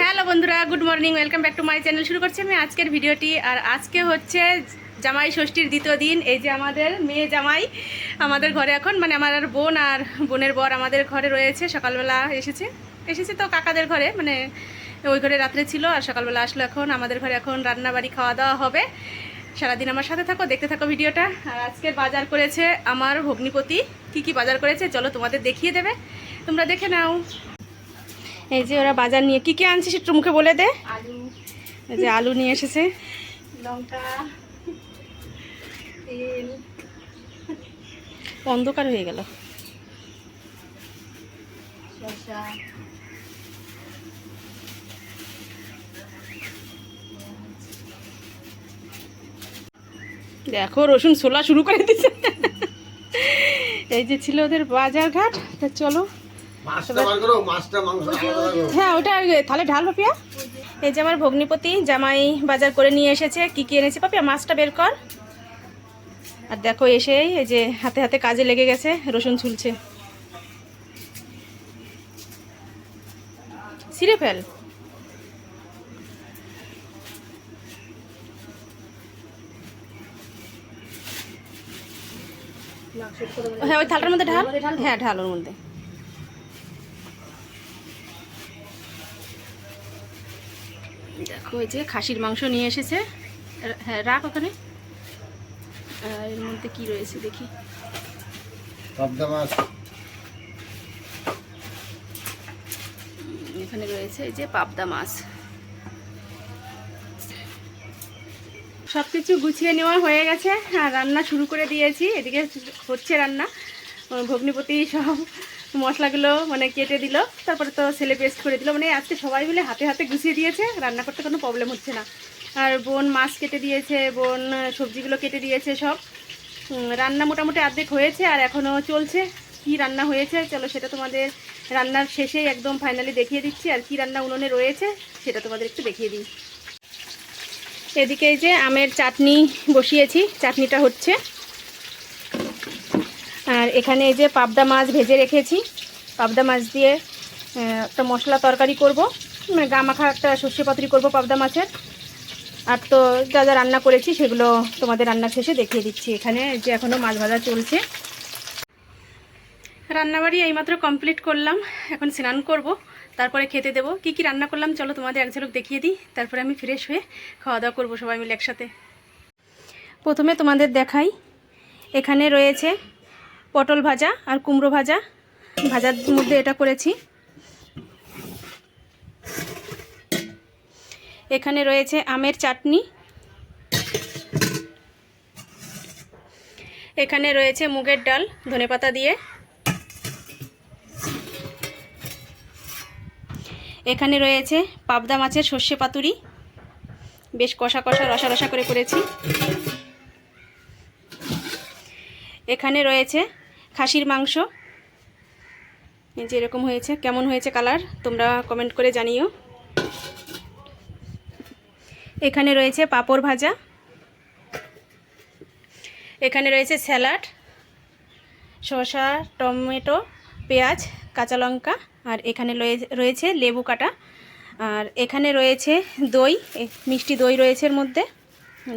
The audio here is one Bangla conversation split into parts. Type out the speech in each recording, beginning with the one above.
হ্যালো বন্ধুরা, good morning, welcome back to my channel. শুরু করছি আমি আজকের ভিডিওটি। আর আজকে হচ্ছে জামাই ষষ্ঠীর দ্বিতীয় দিন। এই যে আমাদের মেয়ে জামাই, আমাদের ঘরে এখন মানে আমার আর বোন আর বোনের বর আমাদের ঘরে রয়েছে, সকালবেলা এসেছে। এসেছে তো কাকাদের ঘরে মানে ওই ঘরে রাত্রে ছিল, আর সকালবেলা আসলো এখন। আমাদের ঘরে এখন রান্না বাড়ি খাওয়া দাওয়া হবে। সারাদিন আমার সাথে থাকো, দেখতে থাকো ভিডিওটা। আর আজকে বাজার করেছে আমার ভগ্নিপতি। কি কি বাজার করেছে, চলো তোমাদের দেখিয়ে দেবে। তোমরা দেখে নাও। এই যে ওরা বাজার নিয়ে কি কি আনছিস একটু মুখে বলে দে? আলু। এই যে আলু নিয়ে এসেছে। লঙ্কা। তেল। অন্ধকার হয়ে গেল। দেখো রসুন ছোলা শুরু করে দিচ্ছে এই যে ছিল ওদের বাজার ঘাট তা চলো। হ্যাঁ ওটা তাহলে ঢাল পাপিয়া এই যে আমার ভগ্নিপতি জামাই বাজার করে নিয়ে এসেছে কি কি এনেছে পাপিয়া মাছটা বের কর। আর দেখো এসেই এই যে হাতে হাতে কাজে লেগে গেছে রসুন ছুলছে। ছিঁড়ে ফেল। হ্যাঁ ওই থালটার মধ্যে ঢাল? হ্যাঁ ঢাল ওর মধ্যে। দেখো এই যে খাসির মাংস নিয়ে এসেছে। হ্যাঁ রাখ ওখানে। আর এর মধ্যে কি রয়েছে দেখি। পাবদা মাছ। এখানে রয়েছে এই যে পাবদা মাছ। সব কিছু গুছিয়ে নেওয়া হয়ে গেছে। আর রান্না শুরু করে দিয়েছি। এদিকে হচ্ছে রান্না। ভগ্নিপতি সব মশলাগুলো মানে কেটে দিল, তারপরে তো ছেলে পেস্ট করে দিল। মানে আজকে সবাই মিলে হাতে হাতে গুছিয়ে দিয়েছে, রান্না করতে কোনো প্রবলেম হচ্ছে না। আর বোন মাছ কেটে দিয়েছে, বোন সবজিগুলো কেটে দিয়েছে সব। রান্না মোটামুটি অর্ধেক হয়েছে আর এখনও চলছে। কি রান্না হয়েছে, চলো সেটা তোমাদের রান্নার শেষেই একদম ফাইনালি দেখিয়ে দিচ্ছি। আর কি রান্না উনুনে রয়েছে, সেটা তোমাদের একটু দেখিয়ে দিই। এদিকে যে আমের চাটনি বসিয়েছি, চাটনিটা হচ্ছে। আর এখানে এই যে পাবদা মাছ ভেজে রেখেছি। পাবদা মাছ দিয়ে একটা মশলা তরকারি করব। মানে গা মাখা একটা সর্ষে পাতুরি করব পাবদা মাছের। আর তো যা যা রান্না করেছি সেগুলো তোমাদের রান্নার শেষে দেখিয়ে দিচ্ছি এখানে যে এখনও মাছ ভাজা চলছে। রান্নাবাড়ি এইমাত্র কমপ্লিট করলাম, এখন স্নান করব, তারপরে খেতে দেবো। কি কি রান্না করলাম চলো তোমাদের এক ঝলক দেখিয়ে দিই, তারপরে আমি ফ্রেশ হয়ে খাওয়া দাওয়া করব সবাই মিলে একসাথে। প্রথমে তোমাদের দেখাই, এখানে রয়েছে পটল ভাজা আর কুমড়ো ভাজা। ভাজার মধ্যে এটা করেছি। এখানে রয়েছে আমের চাটনি। এখানে রয়েছে মুগের ডাল ধনেপাতা দিয়ে। এখানে রয়েছে পাবদা মাছের সর্ষে পাতুরি। বেশ কষা কষা, রসা রসা করে করেছি। এখানে রয়েছে খাসির মাংস। এই যে এরকম হয়েছে, কেমন হয়েছে কালার তোমরা কমেন্ট করে জানিও। এখানে রয়েছে পাঁপড় ভাজা। এখানে রয়েছে স্যালাড, শসা, টমেটো, পেঁয়াজ, কাঁচা লঙ্কা, আর এখানে রয়েছে লেবু কাটা। আর এখানে রয়েছে দই মিষ্টি দই রয়েছে এর মধ্যে।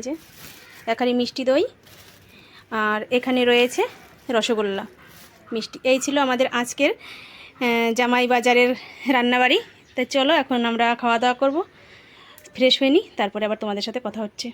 যে, এখানে মিষ্টি দই। আর এখানে রয়েছে রসগোল্লা। মিষ্টি। এই ছিল আমাদের আজকের জামাই বাজারের রান্নাবাড়ি। তো চলো, এখন আমরা খাওয়া দাওয়া করব। ফ্রেশ হয়ে নিই তারপরে আবার তোমাদের সাথে কথা হচ্ছে।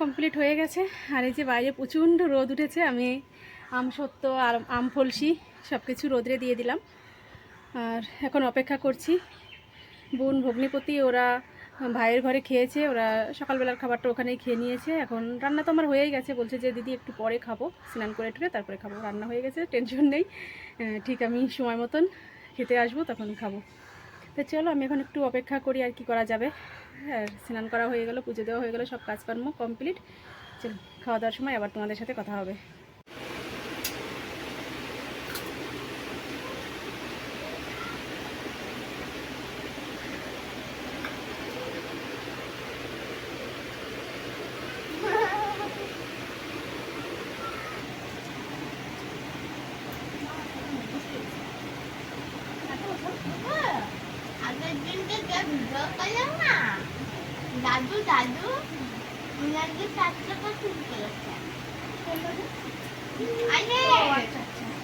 কমপ্লিট হয়ে গেছে। আর এই যে বাইরে প্রচণ্ড রোদ উঠেছে, আমি আম সত্য আর আম ফলসি সব কিছু রোদরে দিয়ে দিলাম। আর এখন অপেক্ষা করছি। বোন ভগ্নিপতি, ওরা ভাইয়ের ঘরে খেয়েছে, ওরা সকালবেলার খাবারটা ওখানেই খেয়ে নিয়েছে। এখন রান্না তো আমার হয়েই গেছে, বলছে যে দিদি একটু পরে খাব, স্নান করে টুরে তারপরে খাব। রান্না হয়ে গেছে টেনশন নেই। ঠিক আমি সময় মতন খেতে আসব, তখন খাব। তো চলো, আমি এখন একটু অপেক্ষা করি আর কি করা যাবে। আর স্নান করা হয়ে গেল, পুজো দেওয়া হয়ে গেল, সব কাজকর্ম কমপ্লিট চল, খাওয়া দাওয়ার সময় আবার তোমাদের সাথে কথা হবে আগের দিনকে যে ভিডিও করলাম না দাদু দাদু। করেছে।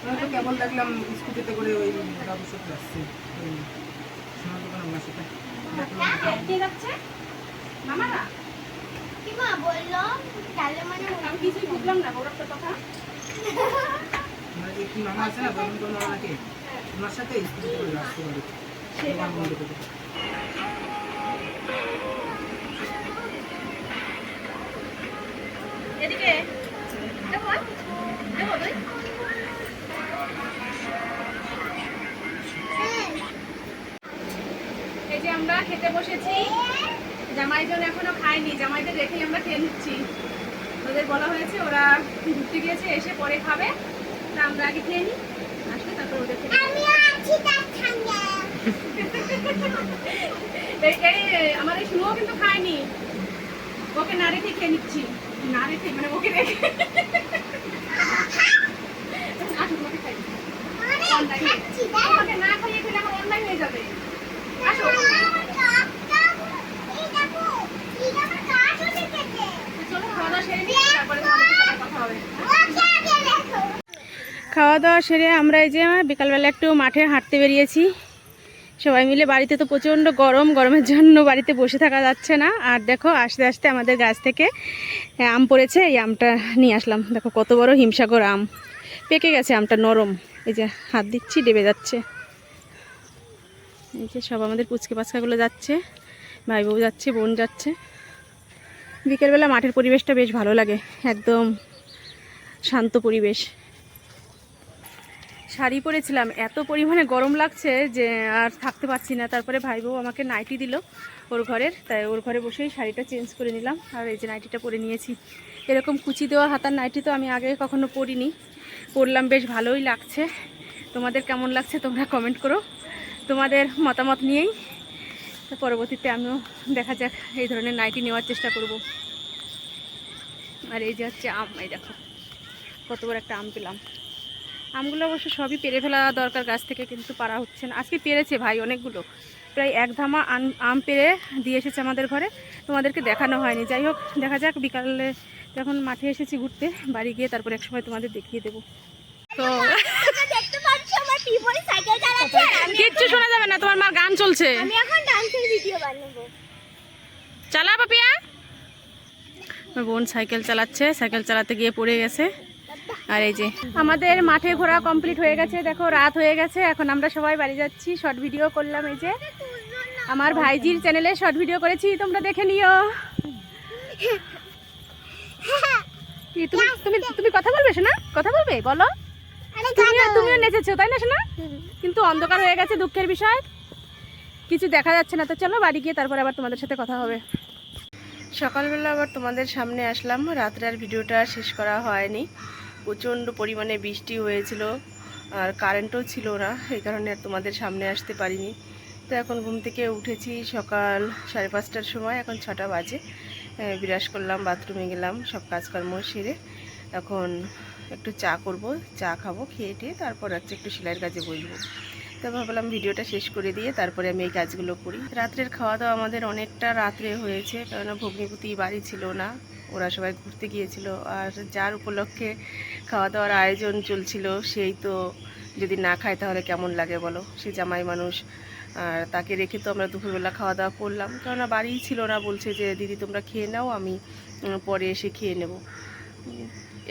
তো দেখলাম স্কুটিতে করে ওই সাথে আসছে সোনার দোকান আমার সাথে। মামারা? কি মা বলল? তাহলে মানে আমি কিছুই বুঝলাম না ওর একটা কথা। মানে কি মামা আছে না কোনো মামাকে ওনার সাথে স্কুটিতে করে আসতে পারে সেটা এদিকে এই যে আমরা খেতে বসেছি। জামাইজন এখনও খায়নি জামাইদের রেখেই আমরা খেয়ে নিচ্ছি। ওদের বলা হয়েছে ওরা ঘুরতে গিয়েছে এসে পরে খাবে। তা আমরা আগে খেয়ে নিই আসলে তারপর ওদের আমার এই শুনুও কিন্তু খায়নি। ওকে না রেখে খেয়ে নিচ্ছি। না রেখে মানে ওকে রেখে। আসুন ওকে খাই। না খাইয়ে খেলে আমার হয়ে যাবে। আসো। খাওয়া দাওয়া সেরে আমরা এই যে বিকালবেলা একটু মাঠে হাঁটতে বেরিয়েছি। সবাই মিলে বাড়িতে তো প্রচণ্ড গরম, গরমের জন্য বাড়িতে বসে থাকা যাচ্ছে না। আর দেখো, আস্তে আস্তে আমাদের গাছ থেকে আম পড়েছে, এই আমটা নিয়ে আসলাম। দেখো, কত বড় হিমসাগর আম। পেকে গেছে আমটা, নরম। এই যে হাত দিচ্ছি, ডেবে যাচ্ছে। এই যে সব আমাদের পুচকে পাচকাগুলো যাচ্ছে ভাই বউ যাচ্ছে, বোন যাচ্ছে। বিকেলবেলা মাঠের পরিবেশটা বেশ ভালো লাগে, একদম শান্ত পরিবেশ। শাড়ি পরেছিলাম। এত পরিমাণে গরম লাগছে যে আর থাকতে পারছি না। তারপরে ভাই বউ আমাকে নাইটি দিল ওর ঘরের। তাই ওর ঘরে বসেই শাড়িটা চেঞ্জ করে নিলাম। আর এই যে নাইটিটা পরে নিয়েছি। এরকম কুচি দেওয়া হাতার নাইটি তো আমি আগে কখনো পরিনি। পরলাম, বেশ ভালোই লাগছে। তোমাদের কেমন লাগছে তোমরা কমেন্ট করো। তোমাদের মতামত নিয়েই। পরবর্তীতে আমিও দেখা যাক এই ধরনের নাইটি নেওয়ার চেষ্টা করব। আর এই যে হচ্ছে আম, এই দেখো, কত বড় একটা আম পেলাম। আমগুলো অবশ্য সবই পেরে ফেলা দরকার গাছ থেকে কিন্তু পারা হচ্ছে না। আজকে পেরেছে ভাই অনেকগুলো। প্রায় এক ধামা আম পেরে দিয়ে এসেছে আমাদের ঘরে। তোমাদেরকে দেখানো হয়নি। যাই হোক দেখা যাক বিকালে যখন মাঠে এসেছি ঘুরতে বাড়ি গিয়ে তারপর এক সময় তোমাদের দেখিয়ে দেবো। তো কিচ্ছু শোনা যাবে না তোমার মার গান চলছে। চালা পাপিয়া। বোন সাইকেল চালাচ্ছে সাইকেল চালাতে গিয়ে পড়ে গেছে। আর এই যে আমাদের মাঠে ঘোরা কমপ্লিট হয়ে গেছে দেখো রাত হয়ে গেছে এখন আমরা সবাই বাড়ি যাচ্ছি শর্ট ভিডিও করলাম এই যে। আমার ভাইজির চ্যানেলে শর্ট ভিডিও করেছি তোমরা দেখে নিও। তুমি তুমি তুমি কথা বলবে শোনা কথা বলবে? বলো। তুমিও নেচেছো তাই না শোনা কিন্তু অন্ধকার হয়ে গেছে দুঃখের বিষয়। কিছু দেখা যাচ্ছে না তো চলো বাড়ি গিয়ে তারপর আবার তোমাদের সাথে কথা হবে। সকালবেলা আবার তোমাদের সামনে আসলাম রাত্রে আর ভিডিওটা শেষ করা হয়নি। প্রচণ্ড পরিমাণে বৃষ্টি হয়েছিল আর কারেন্টও ছিল না, এই কারণে আর তোমাদের সামনে আসতে পারিনি। তো এখন ঘুম থেকে উঠেছি সকাল সাড়ে পাঁচটার সময়, এখন ছটা বাজে। বিরাস করলাম, বাথরুমে গেলাম, সব কাজকর্ম সেরে এখন একটু চা করব, চা খাব, খেয়ে টেয়ে তারপর হচ্ছে একটু সেলাইয়ের কাজে বসবো। তো ভাবলাম ভিডিওটা শেষ করে দিয়ে তারপরে আমি এই কাজগুলো করি। রাত্রের খাওয়া দাওয়া আমাদের অনেকটা রাত্রে হয়েছে, কেননা ভগ্নিপতি বাড়ি ছিল না। ওরা সবাই ঘুরতে গিয়েছিল আর যার উপলক্ষে খাওয়া দাওয়ার আয়োজন চলছিল, সেই তো যদি না খায় তাহলে কেমন লাগে বলো? সে জামাই মানুষ। আর তাকে রেখে তো আমরা দুপুরবেলা খাওয়া দাওয়া করলাম। কেননা বাড়িই ছিল না, বলছে যে, দিদি, তোমরা খেয়ে নাও, আমি পরে এসে খেয়ে নেব।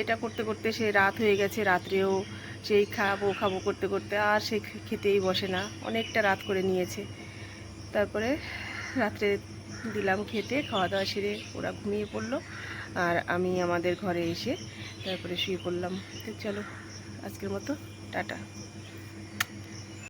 এটা করতে করতে সে রাত হয়ে গেছে, রাত্রেও সেই খাব খাব করতে করতে আর সে খেতেই বসে না। অনেকটা রাত করে নিয়েছে। তারপরে রাত্রে দিলাম খেতে খাওয়া দাওয়া সেরে ওরা ঘুমিয়ে পড়ল আর আমি আমাদের ঘরে এসে তারপরে শুয়ে পড়লাম। তো চলো, আজকের মতো, টাটা।